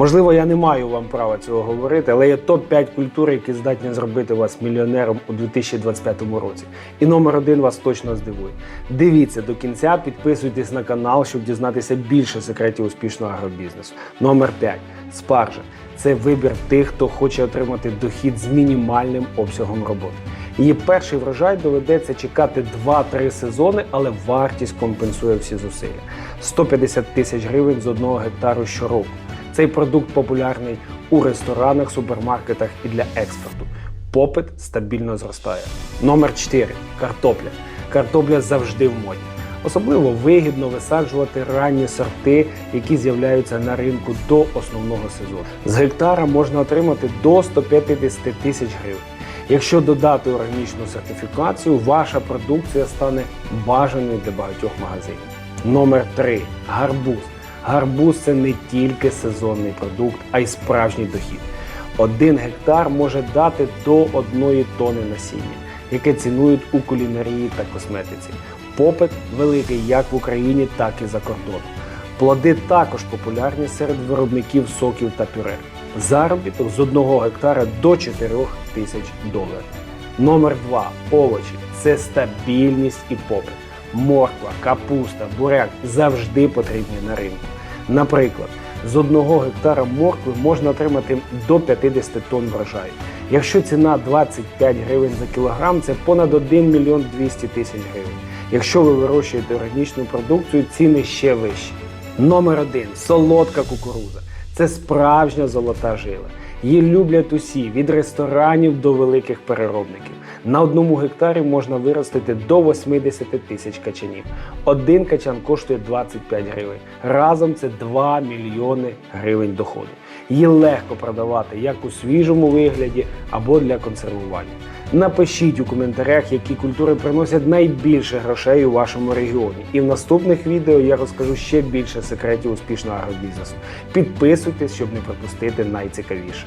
Можливо, я не маю вам права цього говорити, але є топ-5 культур, які здатні зробити вас мільйонером у 2025 році. І номер один вас точно здивує. Дивіться до кінця, підписуйтесь на канал, щоб дізнатися більше секретів успішного агробізнесу. Номер 5. Спаржа. Це вибір тих, хто хоче отримати дохід з мінімальним обсягом роботи. Її перший врожай доведеться чекати 2-3 сезони, але вартість компенсує всі зусилля. 150 тисяч гривень з одного гектару щороку. Цей продукт популярний у ресторанах, супермаркетах і для експорту. Попит стабільно зростає. Номер 4. Картопля. Картопля завжди в моді. Особливо вигідно висаджувати ранні сорти, які з'являються на ринку до основного сезону. З гектара можна отримати до 150 тисяч гривень. Якщо додати органічну сертифікацію, ваша продукція стане бажаною для багатьох магазинів. Номер 3. Гарбуз. Гарбуз це не тільки сезонний продукт, а й справжній дохід. Один гектар може дати до одної тони насіння, яке цінують у кулінарії та косметиці. Попит великий як в Україні, так і за кордоном. Плоди також популярні серед виробників соків та пюре. Заробіток з одного гектара до 4 тисяч доларів. Номер 2. Овочі це стабільність і попит. Морква, капуста, буряк завжди потрібні на ринку. Наприклад, з одного гектара моркви можна отримати до 50 тонн врожаю. Якщо ціна 25 гривень за кілограм, це понад 1 мільйон 200 тисяч гривень. Якщо ви вирощуєте органічну продукцію, ціни ще вищі. Номер один солодка кукуруза. Це справжня золота жила. Її люблять усі від ресторанів до великих переробників. На одному гектарі можна виростити до 80 тисяч качанів. Один качан коштує 25 гривень. Разом це 2 мільйони гривень доходу. Її легко продавати як у свіжому вигляді або для консервування. Напишіть у коментарях, які культури приносять найбільше грошей у вашому регіоні. І в наступних відео я розкажу ще більше секретів успішного агробізнесу. Підписуйтесь, щоб не пропустити найцікавіше.